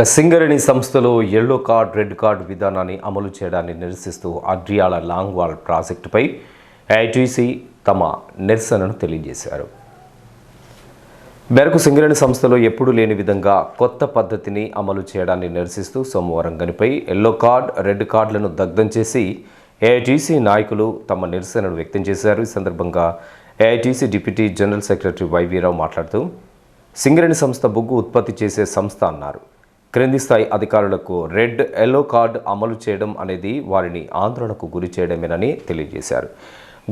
ఇక సింగరేణి సంస్థలో yellow card red card విధానాన్ని అమలు చేయడాన్ని నిరసిస్తూ అడ్రియాల లాంగ్ వాల్ ప్రాజెక్టుపై ఐటీసీ తమ నిరసనను తెలియజేశారు. మేరకు సింగరేణి సంస్థలో ఎప్పుడూ లేని విధంగా కొత్త పద్ధతిని అమలు చేయడాన్ని నిరసిస్తూ సోమవారం గనిపై ఎల్లో కార్డ్ రెడ్ కార్డులను దగ్ధం చేసి ఏఐటీసీ నాయకులు తమ నిరసనను వ్యక్తం చేశారు. ఈ సందర్భంగా AITC deputy general secretary YV Rao మాట్లాడుతూ సింగరేణి సంస్థ బొగ్గు ఉత్పత్తి చేసే సంస్థ అన్నారు. క్రింది స్థాయి అధికారులకు రెడ్ ఎల్లో కార్డు అమలు చేయడం అనేది వారిని ఆందోళనకు గురి చేయడమేనని తెలియజేశారు.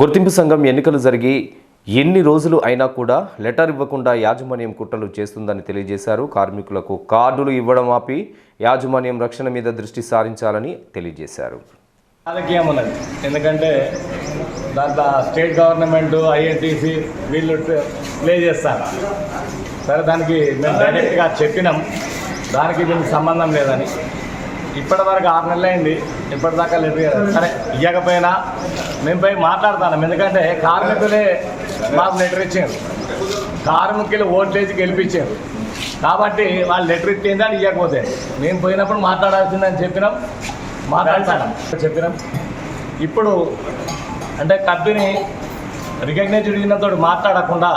గుర్తింపు సంఘం ఎన్నికలు జరిగి ఎన్ని రోజులు అయినా కూడా లెటర్ ఇవ్వకుండా యాజమాన్యం కుట్రలు చేస్తుందని తెలియజేశారు. కార్మికులకు కార్డులు ఇవ్వడం ఆపి యాజమాన్యం రక్షణ మీద దృష్టి సారించాలని తెలియజేశారు. రాజకీయం ఉన్నది. ఎందుకంటే దాంట్లో స్టేట్ గవర్నమెంట్ ఐఎన్టీసీ వీళ్ళు ప్లే చేస్తారు? సరే దానికి మేము డైరెక్ట్గా చెప్పినాం. దానికి దీనికి సంబంధం లేదని. ఇప్పటివరకు ఆరు నెలలు అయింది. ఇప్పటిదాకా లేదు కదా. సరే ఇవ్వకపోయినా మేము పోయి మాట్లాడతాను. ఎందుకంటే కార్మికులే మాకు లెటర్ ఇచ్చారు. కార్మికులు ఓట్లేసి గెలిపించారు. కాబట్టి వాళ్ళు లెటర్ ఇచ్చింది అని ఇవ్వకపోతే మేము పోయినప్పుడు మాట్లాడాల్సిందని చెప్పినాం. మాట్లాడతాను చెప్పినాం. ఇప్పుడు అంటే కంపెనీ రికగ్నైజ్ తోటి మాట్లాడకుండా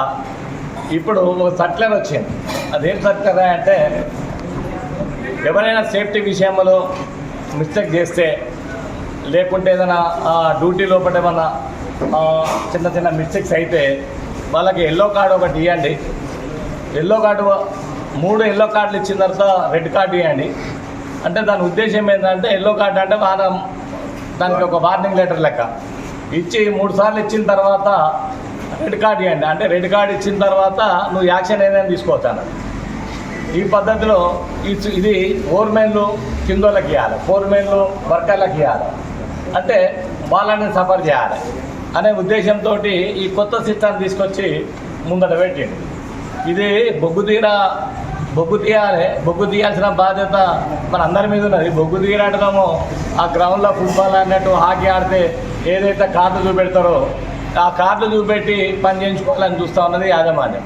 ఇప్పుడు ఒక సర్క్యులర్ వచ్చింది. అదేం సర్క్యులర్ అంటే ఎవరైనా సేఫ్టీ విషయంలో మిస్టేక్ చేస్తే లేకుంటే ఏదైనా డ్యూటీ లోపల ఏమన్నా చిన్న చిన్న మిస్టేక్స్ అయితే వాళ్ళకి ఎల్లో కార్డు ఒకటి ఇవ్వండి ఎల్లో కార్డు మూడు ఎల్లో కార్డులు ఇచ్చిన తర్వాత రెడ్ కార్డు ఇవ్వండి అంటే దాని ఉద్దేశం ఏంటంటే ఎల్లో కార్డు అంటే వారం దానికి ఒక వార్నింగ్ లెటర్ లెక్క. ఇచ్చి మూడు సార్లు ఇచ్చిన తర్వాత రెడ్ కార్డు ఇవ్వండి అంటే రెడ్ కార్డు ఇచ్చిన తర్వాత నువ్వు యాక్షన్ ఏదైనా తీసుకోవచ్చు అన్నది ఈ పద్ధతిలో ఇది ఫోర్ మెన్లు కిందోళ్ళకి ఇవ్వాలి ఫోర్ మెన్లు వర్కర్లకు ఇవ్వాలి అంటే వాళ్ళని సఫర్ చేయాలి. అనే ఉద్దేశంతో ఈ కొత్త సిస్టమ్ తీసుకొచ్చి ముందట పెట్టిండు. ఇది బొగ్గు తీర బొగ్గు తీయాలి బొగ్గు తీయాల్సిన బాధ్యత మన అందరి మీద ఉన్నది. బొగ్గు తీయడమో ఆ గ్రౌండ్లో ఫుట్బాల్ ఆడినట్టు హాకీ ఆడితే ఏదైతే కార్డు చూపెడతారో ఆ కార్డులు చూపెట్టి పని చేయించుకోవాలని చూస్తూ ఉన్నది యాజమాన్యం.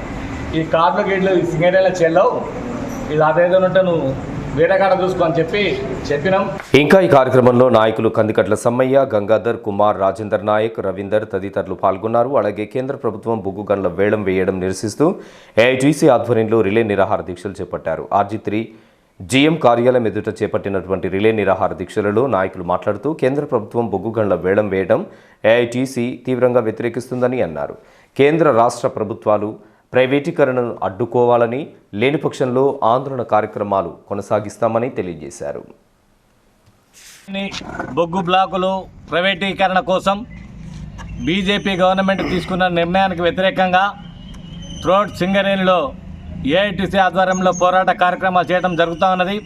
ఈ కార్డులు గీడ్లు సింగరేళ్ళ చెల్లవు. ఇది నువ్వు చూసుకో అని చెప్పి చెప్పినాం. ఇంకా ఈ కార్యక్రమంలో నాయకులు కందికట్ల సమ్మయ్య గంగాధర్ కుమార్ రాజేందర్ నాయక్ రవీందర్ తదితరులు పాల్గొన్నారు. అలాగే కేంద్ర ప్రభుత్వం బొగ్గు గన్ల వేలం వేయడం నిరసిస్తూ ఏఐటీసీ ఆధ్వర్యంలో రిలే నిరాహార దీక్షలు చేపట్టారు. ఆర్జీ త్రీ జీఎం కార్యాలయం ఎదుట చేపట్టినటువంటి రిలే నిరాహార దీక్షలలో నాయకులు మాట్లాడుతూ కేంద్ర ప్రభుత్వం బొగ్గు గండ్ల వేలం వేయడం ఏఐటీసీ తీవ్రంగా వ్యతిరేకిస్తుందని అన్నారు. కేంద్ర రాష్ట్ర ప్రభుత్వాలు ప్రైవేటీకరణను అడ్డుకోవాలని లేని పక్షంలో ఆందోళన కార్యక్రమాలు కొనసాగిస్తామని తెలియజేశారు. బొగ్గు బ్లాకులు ప్రైవేటీకరణ కోసం బీజేపీ గవర్నమెంట్ తీసుకున్న నిర్ణయానికి వ్యతిరేకంగా త్రోట్ సింగరేణిలో ఏఐటీసీ ఆధ్వర్యంలో పోరాట కార్యక్రమాలు చేయడం జరుగుతూ ఉన్నది.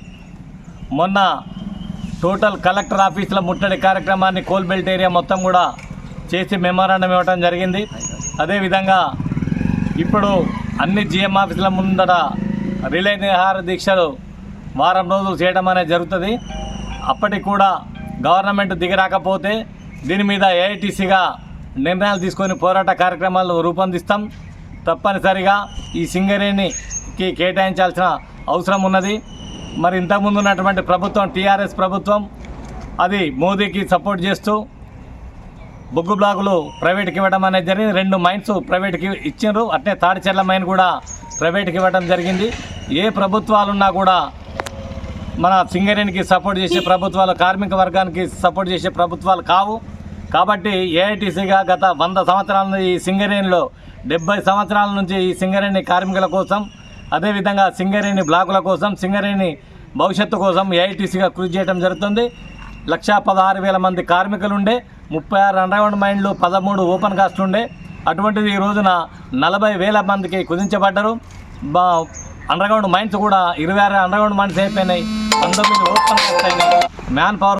మొన్న టోటల్ కలెక్టర్ ఆఫీసుల ముట్టడి కార్యక్రమాన్ని కోల్బెల్ట్ ఏరియా మొత్తం కూడా చేసి మెమోరాండం ఇవ్వడం జరిగింది. అదేవిధంగా ఇప్పుడు అన్ని జిఎం ఆఫీసుల ముందట రిలే నిహార దీక్షలు వారం రోజులు చేయడం అనేది జరుగుతుంది. అప్పటికి కూడా గవర్నమెంట్ దిగిరాకపోతే దీని మీద ఏఐటీసీగా నిర్ణయాలు తీసుకొని పోరాట కార్యక్రమాలు రూపొందిస్తాం. తప్పనిసరిగా ఈ సింగరేణికి కేటాయించాల్సిన అవసరం ఉన్నది. మరి ఇంతకుముందు ఉన్నటువంటి ప్రభుత్వం టీఆర్ఎస్ ప్రభుత్వం అది మోదీకి సపోర్ట్ చేస్తూ బొగ్గు బ్లాకులు ప్రైవేట్కి ఇవ్వడం అనేది జరిగింది. రెండు మైన్స్ ప్రైవేట్కి ఇచ్చిండ్రు. అట్నే తాడిచెర్ల మైన్ కూడా ప్రైవేట్కి ఇవ్వడం జరిగింది. ఏ ప్రభుత్వాలున్నా కూడా మన సింగరేణికి సపోర్ట్ చేసే ప్రభుత్వాలు కార్మిక వర్గానికి సపోర్ట్ చేసే ప్రభుత్వాలు కావు. కాబట్టి ఏఐటీసీగా గత వంద సంవత్సరాల నుంచి ఈ సింగరేణిలో డెబ్బై సంవత్సరాల నుంచి ఈ సింగరేణి కార్మికుల కోసం అదేవిధంగా సింగరేణి బ్లాకుల కోసం సింగరేణి భవిష్యత్తు కోసం ఏఐటీసీగా కృషి చేయడం జరుగుతుంది. లక్షా పదహారు వేల మంది కార్మికులు ఉండే ముప్పై ఆరు అండర్గ్రౌండ్ మైండ్లు పదమూడు ఓపెన్ కాస్ట్ ఉండే. అటువంటిది ఈ రోజున నలభై వేల మందికి కుదించబడ్డారు. బా అండర్గ్రౌండ్ మైన్స్ కూడా ఇరవై ఆరు అండర్గ్రౌండ్ మైన్స్ అయిపోయినాయి. పంతొమ్మిది ఓపెన్ మ్యాన్ పవర్